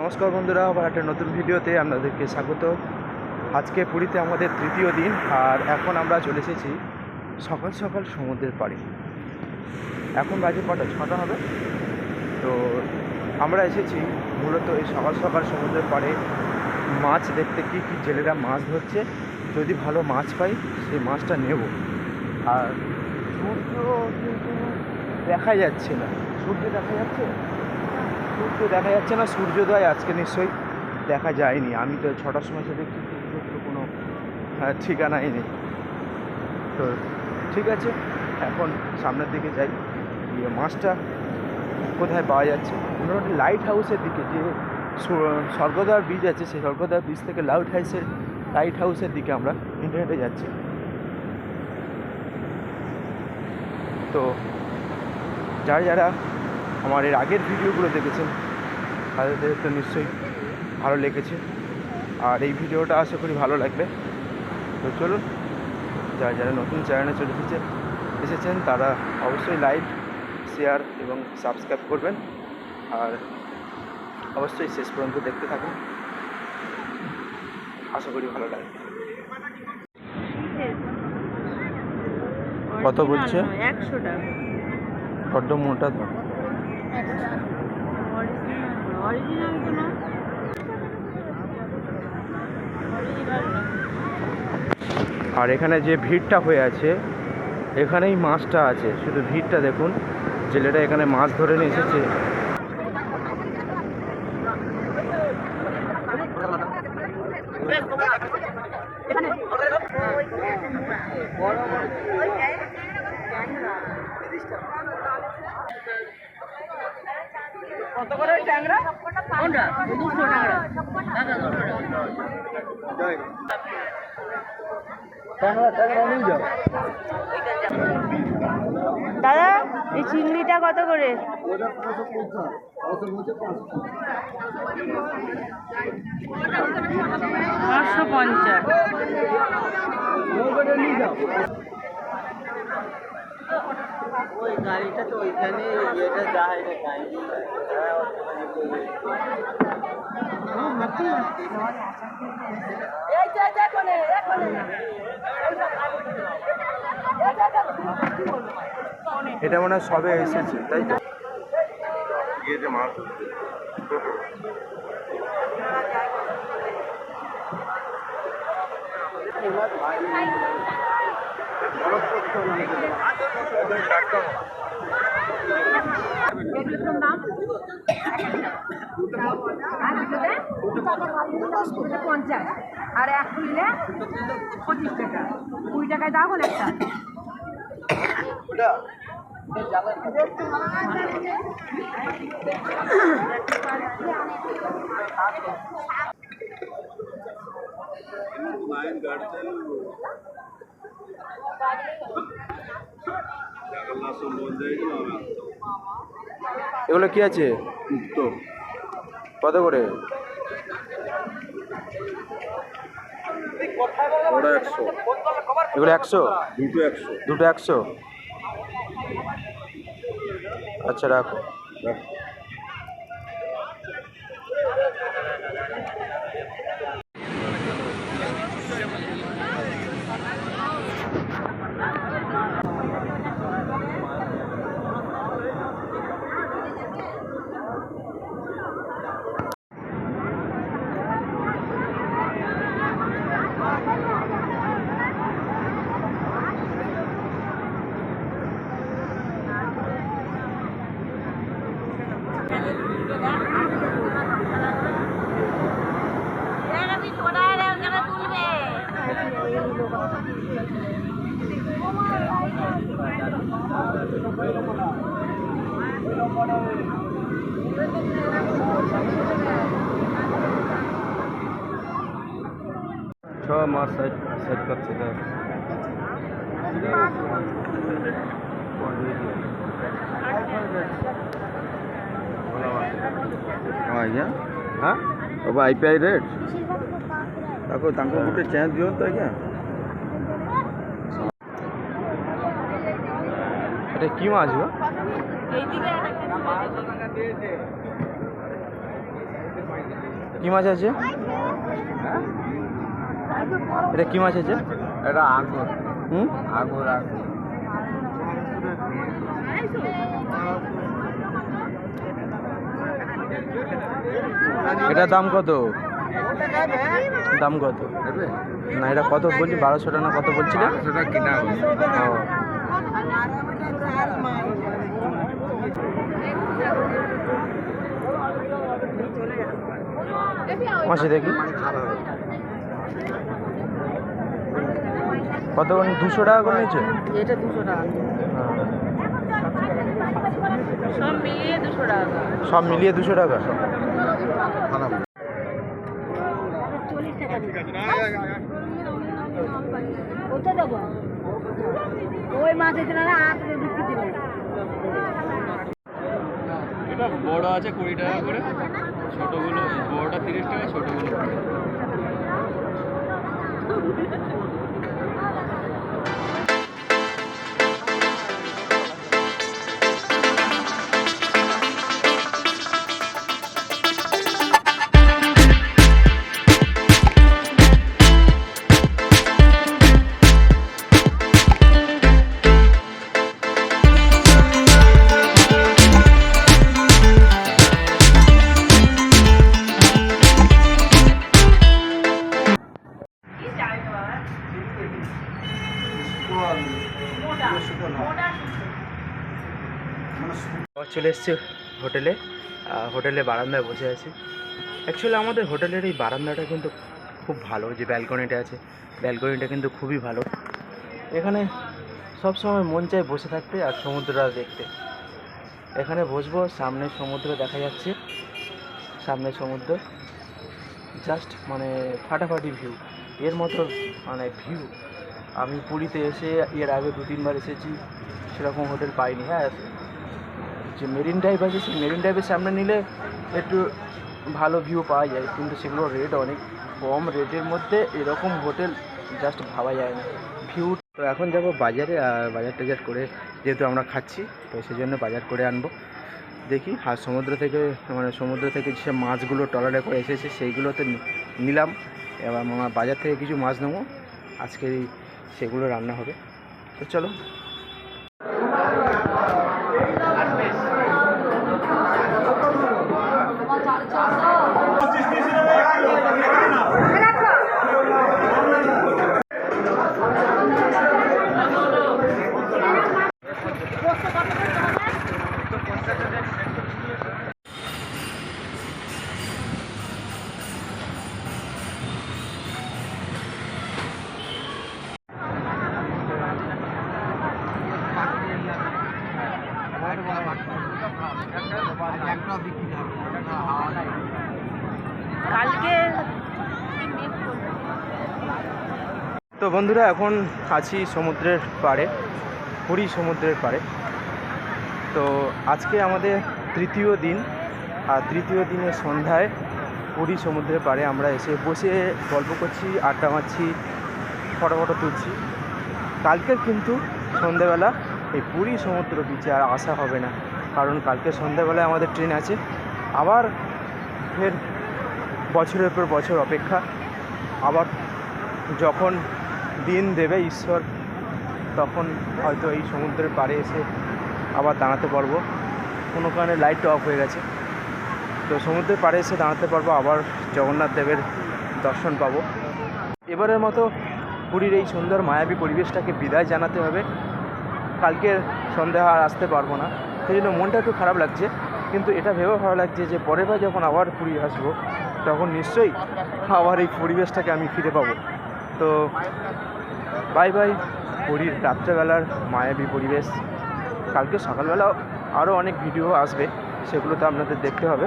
নমস্কার বন্ধুরা, আবার একটা নতুন ভিডিওতে আপনাদেরকে স্বাগত। আজকে পুরীতে আমাদের তৃতীয় দিন, আর এখন আমরা চলে এসেছি সকাল সকাল সমুদ্রের পাড়ে। এখন বাজে কটা? ছটা হবে। তো আমরা এসেছি মূলত এই সকাল সকাল সমুদ্রের পাড়ে। মাছ দেখতে কি কি জেলেরা মাছ ধরছে, যদি ভালো মাছ পাই, সেই মাছটা নেব। আর সূর্য কিন্তু দেখা যাচ্ছে না। সূর্য দেখা যাচ্ছে? সূর্য দেখা যাচ্ছে না সূর্যোদয় আজকে নিশ্চয়ই দেখা যায়নি। আমি তো ছটার সময় এসে দেখছি সূর্যের তো কোনো আহ, ঠিকানাই নেই। তো ঠিক আছে এখন সামনের দিকে যাই। গিয়ে মাছটা কোথায় পাওয়া যাচ্ছে? মোটামুটি লাইট হাউসের দিকে যে সু- স্বর্গদ্বার বীজ আছে সেই স্বর্গদ্বার বীজ থেকে লাইট হাউসের লাইট হাউসের দিকে আমরা হেঁটে যাচ্ছি। তো যারা যারা আমার এর আগের ভিডিওগুলো দেখেছেন তাদের তো নিশ্চয়ই ভালো লেগেছে। আর এই ভিডিওটা আশা করি ভালো লাগবে। তো চলুন যারা যারা নতুন চ্যানেলে চলে এসেছে এসেছেন তারা অবশ্যই লাইক শেয়ার এবং সাবস্ক্রাইব করবেন। আর অবশ্যই শেষ পর্যন্ত দেখতে থাকুন। আশা করি ভালো লাগবে। কত বলছে? একশো টাকা বড্ড মোটা তো আর এখানে যে ভিড়টা হয়ে আছে, এখানেই মাছটা আছে। শুধু ভিড়টা দেখুন, জেলেরা এখানে মাছ ধরে নিয়ে এসেছে। কত করে ট্যাংরা? কোনটা? দুশো টাকা দাদা দুশো টাকা। দাদা এই চিংড়িটা কত করে? পাঁচশো পঞ্চাশ। ওই গাড়িটা তো ওইখানে এটা যা এটা গাড়ি। এটা মনে হয় সবে এসেছে তাই তো? ইয়েতে মাছ পঞ্চাশ আর এক কিনলে পঁচিশ টাকা কুড়ি টাকায় দাও হলে একটা এগুলো কি আছে? তো কত করে? ওটা একশো। এগুলো একশো? দুটো একশো। দুটো একশো? আচ্ছা রাখো। ছ মাস সাইড সাইড করছে তো ଆଜ୍ଞା। ହଁ? ସବୁ ଆଇ ପି ଆଇ ରେଟ୍ ତାକୁ ତାଙ୍କୁ ଗୋଟେ ଚେଞ୍ଜ ଦିଅନ୍ତୁ ଆଜ୍ଞା। এটা কি মাছ গো কি মাছ আছে এটা কি মাছ আছে এটা আঙুর হুম আঙুর আঙুর এটা দাম কত? দাম কত? না এটা কত বলছি? বারোশো টাকা না কত ও। মাসি দেখি। কত দুশো টাকা করে নিচ্ছে এটা দুশো টাকা সব মিলিয়ে দুশো টাকা সব মিলিয়ে দুশো টাকা। ওই এটা বড় আছে কুড়ি টাকা করে। ছোটোগুলো বড়টা তিরিশ টাকা ছোটোগুলো। চলে এসছে হোটেলে হোটেলে বারান্দায় বসে আছি। অ্যাকচুয়ালি আমাদের হোটেলের এই বারান্দাটা কিন্তু খুব ভালো, যে ব্যালকনিটা আছে ব্যালকনিটা কিন্তু খুবই ভালো। এখানে সব সময় মন চায় বসে থাকতে আর সমুদ্রটা দেখতে। এখানে বসবো, সামনে সমুদ্র দেখা যাচ্ছে। সামনে সমুদ্র জাস্ট মানে ফাটাফাটি ভিউ এর মতো মানে ভিউ আমি পুরীতে এসে এর আগে দু তিনবার এসেছি, সেরকম হোটেল পাইনি। হ্যাঁ যে মেরিন ড্রাইভ আছে, সেই মেরিন ড্রাইভের সামনে নিলে একটু ভালো ভিউ পাওয়া যায়। কিন্তু সেগুলোর রেট অনেক কম রেটের মধ্যে এরকম হোটেল জাস্ট ভাবা যায় না। ভিউ তো এখন যাব বাজারে আর বাজার টাজার করে যেহেতু আমরা খাচ্ছি, তো সেই জন্য বাজার করে আনব। দেখি, আর সমুদ্র থেকে মানে সমুদ্র থেকে যে মাছগুলো ট্রলারে করে এসেছে, সেইগুলোতে নি- নিলাম। এবার আমার বাজার থেকে কিছু মাছ নেব। আজকে সেগুলো রান্না হবে। তো চলো কালকে তো বন্ধুরা, এখন আছি সমুদ্রের পাড়ে, পুরী সমুদ্রের পাড়ে। তো আজকে আমাদের তৃতীয় দিন, আর তৃতীয় দিনের সন্ধ্যায় পুরী সমুদ্রের পাড়ে আমরা এসে বসে গল্প করছি, আড্ডা মারছি ফটো ফটো তুলছি। কালকের কিন্তু সন্ধ্যাবেলা এই পুরী সমুদ্র বিচে আর আসা হবে না, কারণ কালকে সন্ধ্যাবেলায় আমাদের ট্রেন আছে। আবার ফের বছরের পর বছর অপেক্ষা। আবার যখন দিন দেবে ঈশ্বর, তখন হয়তো এই সমুদ্রের পাড়ে এসে আবার দাঁড়াতে পারব। কোনো কারণে লাইট অফ হয়ে গেছে। তো সমুদ্রের পাড়ে এসে দাঁড়াতে পারব, আবার জগন্নাথ দেবের দর্শন পাবো। এবারের মতো পুরীর এই সুন্দর মায়াবী পরিবেশটাকে বিদায় জানাতে হবে। কালকের সন্ধ্যা আর আসতে পারব না। সেই জন্য মনটা একটু খারাপ লাগছে, কিন্তু এটা ভেবেও ভালো লাগছে যে পরের বার যখন আবার পুরী আসব, তখন নিশ্চয়ই আবার এই পরিবেশটাকে আমি ফিরে পাবো। তো বাই বাই পুরীর রাত্রেবেলার মায়াবী পরিবেশ। কালকে সকালবেলা আরও অনেক ভিডিও আসবে সেগুলো তো আপনাদের দেখতে হবে।